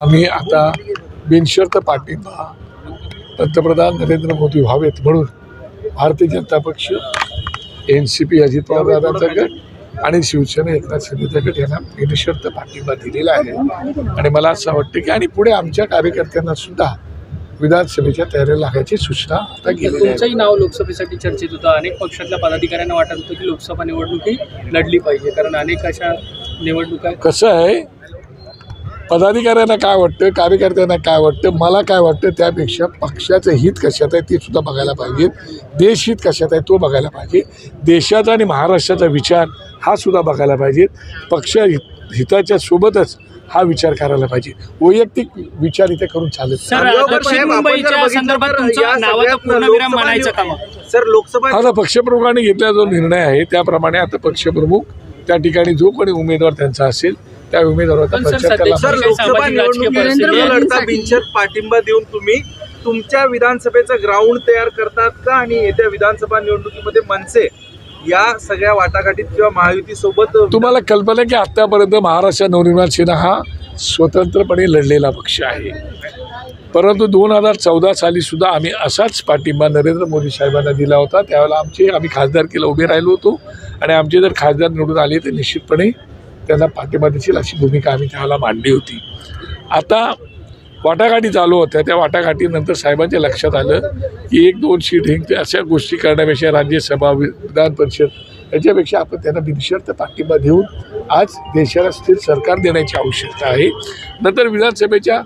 आम्ही आता बिनशर्त पाठिंबा पंतप्रधान नरेंद्र मोदी व्हावेत म्हणून Bharatiya Janata Paksha N C P Ajit पवारदादांचा गट आणि शिवसेना एकनाथ शिंदेचा गट यांना बिनशर्त पाठिंबा दिलेला आहे. आणि मला असं वाटतं की आणि पुढे आमच्या कार्यकर्त्यांना सुद्धा विधानसभेच्या तयारीला लागायची सूचना आता आहेत तुमचंही नाव लोकसभेसाठी चर्चेत होतं. अनेक पक्षातल्या पदाधिकाऱ्यांना वाटत होतं की लोकसभा निवडणूक ही लढली पाहिजे. कारण अनेक अशा निवडणुका कसं आहे पदाधिकाऱ्यांना काय वाटतं कार्यकर्त्यांना काय वाटतं मला काय वाटतं त्यापेक्षा पक्षाचं हित कशात आहे ते सुद्धा बघायला पाहिजे. देशहित कशात आहे तो बघायला पाहिजे. देशाचा आणि महाराष्ट्राचा विचार हा सुद्धा बघायला पाहिजे. पक्ष हित हिताच्या सोबतच हा विचार करायला पाहिजे. वैयक्तिक विचार इथे करून चालत आता पक्षप्रमुखांनी घेतलेला जो निर्णय आहे त्याप्रमाणे आता पक्षप्रमुख त्या ठिकाणी जो कोणी उमेदवार त्यांचा असेल त्या लढता बिनशर्त पाठिंबा देऊन तुम्ही तुमच्या विधानसभेचं ग्राउंड तयार करतात का? आणि येत्या विधानसभा निवडणुकीमध्ये मनसे या सगळ्या वाटाघाटीत किंवा महायुती सोबत तुम्हाला कल्पना की आत्तापर्यंत महाराष्ट्र नवनिर्माण सेना हा स्वतंत्रपणे लढलेला पक्ष आहे. परंतु दोन हजार चौदा साली सुद्धा आम्ही असाच पाठिंबा नरेंद्र मोदी साहेबांना दिला होता. त्यावेळेला आमचे आम्ही खासदारकीला उभे राहिलो होतो. आणि आमचे जर खासदार निवडून आले तर निश्चितपणे त्यांना पाठिंबा देशील अशी भूमिका आम्ही त्यावेळेला मांडली होती. आता वाटाघाटी चालू होत्या. त्या वाटाघाटीनंतर साहेबांच्या लक्षात आलं की एक दोन सीट हिंकते अशा गोष्टी करण्यापेक्षा राज्यसभा विधान परिषद याच्यापेक्षा आपण त्यांना बिनशर्त पाठिंबा देऊन आज देशाला स्थिर सरकार देण्याची आवश्यकता आहे. नंतर विधानसभेच्या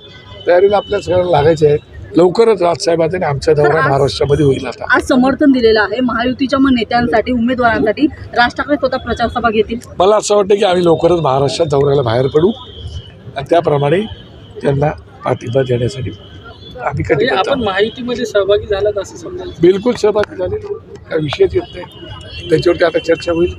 तयारीला आपल्या सगळ्यांना लागायचे आहे. लवकरच राजसाहेबांचा आणि आमचा दौरा महाराष्ट्रामध्ये होईल आता. आज समर्थन दिलेलं आहे. महायुतीच्या मग नेत्यांसाठी उमेदवारांसाठी राज ठाकरे स्वतः प्रचार सभा घेतील. मला असं वाटतं की आम्ही लवकरच महाराष्ट्रात दौऱ्याला बाहेर पडू. आणि त्याप्रमाणे त्यांना पाठिंबा देण्यासाठी आम्ही म्हणजे कधी आपण महायुतीमध्ये सहभागी झालात असं समजायचं बिलकुल सहभागी झाले काय विषयच येत नाही. त्याच्यावरती आता चर्चा होईल.